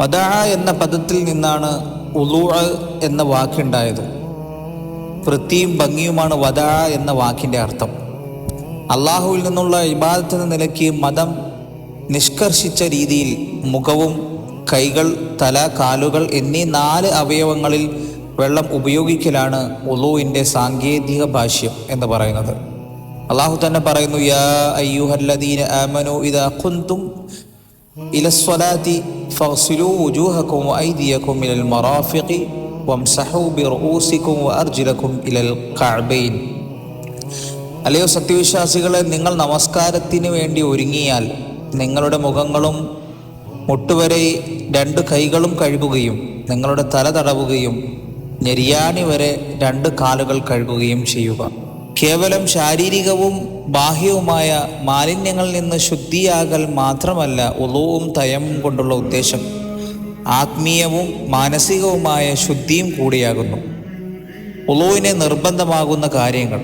വദ എന്ന പദത്തിൽ നിന്നാണ് ഉലൂ എന്ന വാക്കുണ്ടായത്. വൃത്തിയും ഭംഗിയുമാണ് വദ എന്ന വാക്കിന്റെ അർത്ഥം. അള്ളാഹുവിൽ നിന്നുള്ള ഇബാദത്ത് എന്ന നിലയ്ക്ക് മതം നിഷ്കർഷിച്ച രീതിയിൽ മുഖവും കൈകൾ തല കാലുകൾ എന്നീ നാല് അവയവങ്ങളിൽ വെള്ളം ഉപയോഗിക്കലാണ് ഉളുവിന്റെ സാങ്കേതിക ഭാഷ്യം എന്ന് പറയുന്നത്. അള്ളാഹു തന്നെ പറയുന്നു യാ അയ്യുഹല്ലദീന ആമനു ഇദാ ഖുൻതും ഇല الصلاة فاغسلوا وجوهكم وأيديكم إلى المرافق വംസഹൂ برؤوسكم وأرجلكم ഇലൽ الكعبين അല്ലയോ സത്യവിശ്വാസികളെ നിങ്ങൾ നമസ്കാരത്തിന് വേണ്ടി ഒരുങ്ങിയാൽ നിങ്ങളുടെ മുഖങ്ങളും മുട്ടുവരെ രണ്ട് കൈകളും കഴുകുകയും നിങ്ങളുടെ തല തടവുകയും ഞെരിയാണി വരെ രണ്ട് കാലുകൾ കഴുകുകയും ചെയ്യുക. കേവലം ശാരീരികവും ബാഹ്യവുമായ മാലിന്യങ്ങളിൽ നിന്ന് ശുദ്ധിയാകൽ മാത്രമല്ല ഉളവും തയം കൊണ്ടുള്ള ഉദ്ദേശം. ആത്മീയവും മാനസികവുമായ ശുദ്ധിയും കൂടിയാകുന്നു. ഉളുവിനെ നിർബന്ധമാകുന്ന കാര്യങ്ങൾ.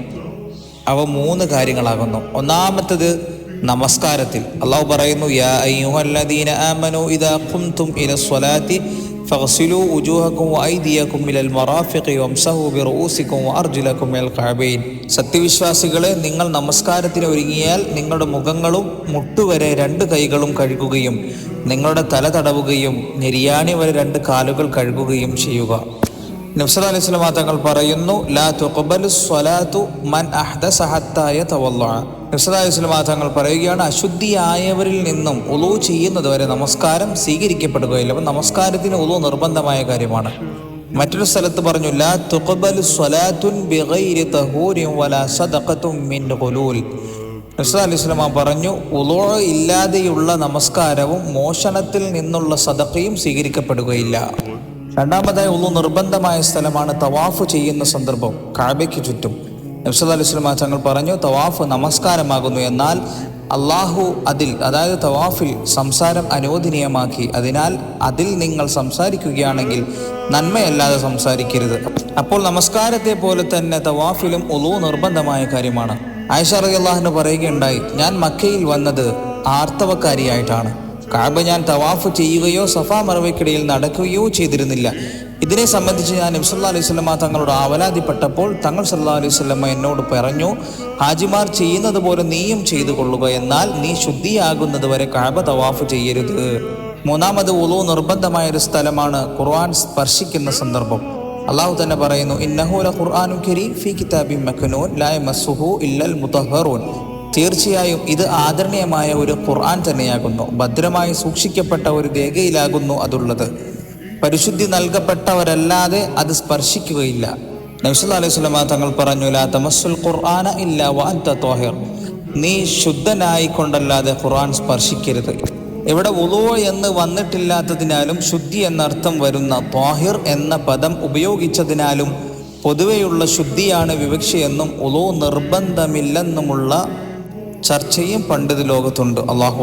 അവ മൂന്ന് കാര്യങ്ങളാകുന്നു. ഒന്നാമത്തത് നമസ്കാരത്തിൽ. അള്ളാഹു പറയുന്നു യാ അയ്യുഹല്ലദീന ആമനു ഇദാ ഖുംതും ഇല സ്വലാത്തി ഫഗ്സിലു ഉജൂഹക്കും وايديكم الى മറാഫിഖി വംസഹു ബിറൂസിക്കും وارجلكم الى الكعبين. സത്യവിശ്വാസികളെ നിങ്ങൾ നമസ്കാരത്തിന് ഒരുങ്ങിയാൽ നിങ്ങളുടെ മുഖങ്ങളും മുട്ടുവരെ രണ്ട് കൈകളും കഴുകുകയും നിങ്ങളുടെ തല തടവുകയും നെരിയാണി വരെ രണ്ട് കാലുകൾ കഴുകുകയും ചെയ്യുക. നബ്സല അലൈഹി സ്വലാമ തങ്ങൾ പറയുന്നു ലാ തുഖബലു സ്വലാത്തു മൻ അഹ്ദസ ഹത്താ യതവല്ലഅ സ്വലാമ തങ്ങൾ പറയുകയാണ് അശുദ്ധിയായവരിൽ നിന്നും ഉളു ചെയ്യുന്നത് വരെ നമസ്കാരം സ്വീകരിക്കപ്പെടുകയില്ല. അപ്പം നമസ്കാരത്തിന് ഉളു നിർബന്ധമായ കാര്യമാണ്. മറ്റൊരു സ്ഥലത്ത് പറഞ്ഞു ലാ തുഖബൽ സ്വലാത്തുൻ ബിഗൈരി സദഖത്തും മിൻ അലൈഹി പറഞ്ഞു ഉളു ഇല്ലാതെയുള്ള നമസ്കാരവും മോഷണത്തിൽ നിന്നുള്ള സദഖയും സ്വീകരിക്കപ്പെടുകയില്ല. രണ്ടാമതായി ഉളു നിർബന്ധമായ സ്ഥലമാണ് തവാഫ് ചെയ്യുന്ന സന്ദർഭം കാബയ്ക്ക് ചുറ്റും. നബ്സല്ലാ അലൈഹി സ്വലമ തങ്ങൾ പറഞ്ഞു തവാഫ് നമസ്കാരമാകുന്നു എന്നാൽ അള്ളാഹു അതിൽ അതായത് തവാഫിൽ സംസാരം അനുവദനീയമാക്കി. അതിനാൽ അതിൽ നിങ്ങൾ സംസാരിക്കുകയാണെങ്കിൽ നന്മയല്ലാതെ സംസാരിക്കരുത്. അപ്പോൾ നമസ്കാരത്തെ പോലെ തന്നെ തവാഫിലും ഒളു നിർബന്ധമായ കാര്യമാണ്. ആയിഷ അള്ളാഹിന് പറയുകയുണ്ടായി ഞാൻ മക്കയിൽ വന്നത് ആർത്തവക്കാരിയായിട്ടാണ്. കാബ ഞാൻ തവാഫ് ചെയ്യുകയോ സഫാ മറവയ്ക്കിടയിൽ നടക്കുകയോ ചെയ്തിരുന്നില്ല. ഇതിനെ സംബന്ധിച്ച് ഞാൻ നബ്സല്ലാ അലൈഹി സ്വലമ തങ്ങളോട് ആവലാതിപ്പെട്ടപ്പോൾ തങ്ങൾ സല്ലാ അലൈഹി സ്വലമ എന്നോട് പറഞ്ഞു ഹാജിമാർ ചെയ്യുന്നത് പോലെ നീയും ചെയ്തു കൊള്ളുക എന്നാൽ നീ ശുദ്ധിയാകുന്നത് വരെ കാബ തവാഫ് ചെയ്യരുത്. മൂന്നാമത് ഉളു നിർബന്ധമായ ഒരു സ്ഥലമാണ് ഖുർആൻ സ്പർശിക്കുന്ന സന്ദർഭം. അള്ളാഹു തന്നെ പറയുന്നു ഇന്നഹുല ഖുർആാനു കരീം ഫി കിതാബി മഖനൂൻ ലായ മസുഹു ഇല്ലൽ മുതഹറൂൻ. തീർച്ചയായും ഇത് ആദരണീയമായ ഒരു ഖുർആൻ തന്നെയാകുന്നു. ഭദ്രമായി സൂക്ഷിക്കപ്പെട്ട ഒരു രേഖയിലാകുന്നു അതുള്ളത്. പരിശുദ്ധി നൽകപ്പെട്ടവരല്ലാതെ അത് സ്പർശിക്കുകയില്ല. നബ്സുല്ല തങ്ങൾ പറഞ്ഞു ലാ തമസ്സുൽ ഖുർആന ഇല്ല വാൻത നീ ശുദ്ധനായി കൊണ്ടല്ലാതെ ഖുർആൻ സ്പർശിക്കരുത്. ഇവിടെ ഉളുവ എന്ന് വന്നിട്ടില്ലാത്തതിനാലും ശുദ്ധി എന്നർത്ഥം വരുന്ന ത്വാഹിർ എന്ന പദം ഉപയോഗിച്ചതിനാലും പൊതുവെയുള്ള ശുദ്ധിയാണ് വിവക്ഷയെന്നും ഉളു നിർബന്ധമില്ലെന്നുമുള്ള ചർച്ചയും പണ്ഡിത ലോകത്തുണ്ട് അള്ളാഹു